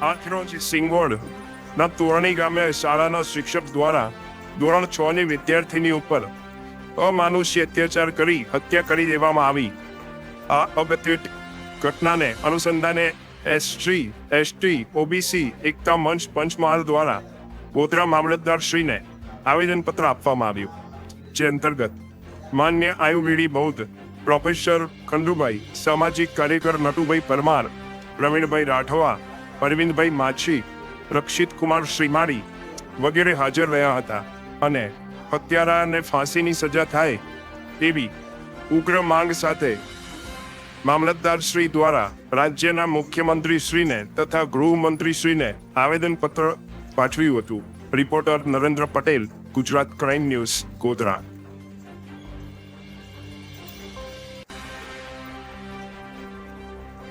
આજરોજ સિંગોડ ના તોરણી ગામે શાળાના શિક્ષક દ્વારા ધોરણ છ ની વિદ્યાર્થીની ઉપર અમાનુષ્ય અત્યાચાર કરી હત્યા કરી દેવામાં આવી. આ અગત્ય ઘટનાને અનુસંધાને એસટી એસટી, ઓબીસી, એકતા મંચ, પંચમહાલ દ્વારા ગોધરા મામલતદાર શ્રીને આવેદનપત્ર આપવામાં આવ્યું. જે અંતર્ગત માન્ય આયુર્વેદી બૌદ્ધ પ્રોફેસર ખંડુભાઈ, સામાજિક કાર્યકર નટુભાઈ પરમાર, પ્રવીણભાઈ રાઠવા અરવિંદભાઈ માછી, રક્ષિત કુમાર શ્રીમાળી વગેરે હાજર રહ્યા હતા અને હત્યારાને ફાંસીની સજા થાય તેવી ઉગ્ર માંગ સાથે મામલતદાર શ્રી દ્વારા રાજ્યના મુખ્યમંત્રી શ્રીને તથા ગૃહમંત્રી શ્રીને આવેદનપત્ર પાઠવ્યું હતું. Reporter Narendra Patel, Gujarat crime news, Godhra.